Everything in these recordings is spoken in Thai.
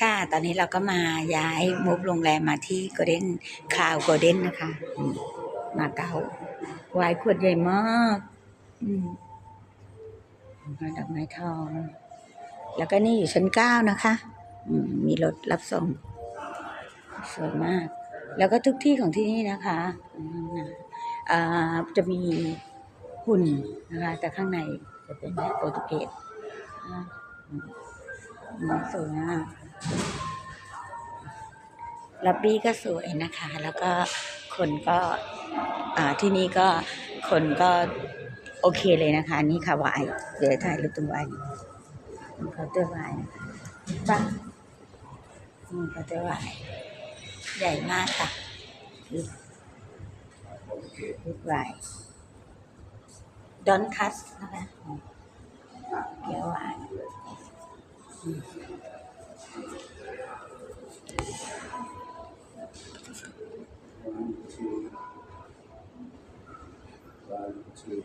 ค่ะ ตอนนี้เราก็มาย้ายมุฟโรงแรมมาที่โกลเด้นคาวโกลเด้นนะคะ มาเก๊าวายขวดใหญ่มากอืมดอกไม้ทอง แล้วก็นี่อยู่ชั้นเก้านะคะอืมมีรถรับส่ง สวยมาก แล้วก็ทุกที่ของที่นี่นะคะอ่าจะมีหุ่นนะคะ แต่ข้างในจะเป็นแบบโปรตุเกสอ่าอืมสวยมาก ล็อบบี้ก็สวยนะคะ แล้วก็คนก็ที่นี่ก็คนก็โอเคเลยนะคะ นี่ค่ะวายเดี๋ยวถ่ายรูปตรงวายเขาน์เตอร์วายนะคะปังนี่เขาเตอร์วายใหญ่มากค่ะรูปวายดอนคัสนะคะเกียววาน อืม One, two.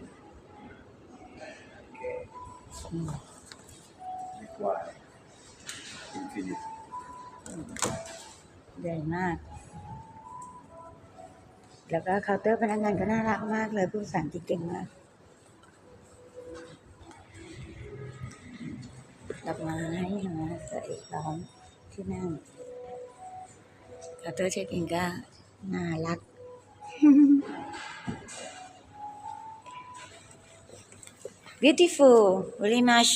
Okay. อืม Require. Infinite. ใหญ่มาก แล้วก็เคาน์เตอร์พนักงานก็น่ารักมากเลยผู้สั่งที่เก่งมาก ดอกไม้นะสวยล้อมที่นั่งเคาน์เตอร์เช็คอินก็น่ารัก beautiful very much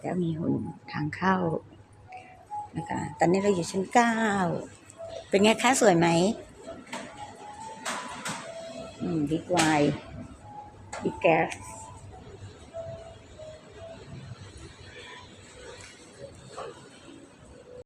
แล้วมีหุ่นทางเข้านะคะตอนนี้เราอยู่ชั้นเก้า เป็นไงคะ สวยไหม อืมบิ๊กไวบิ๊กแก๊ส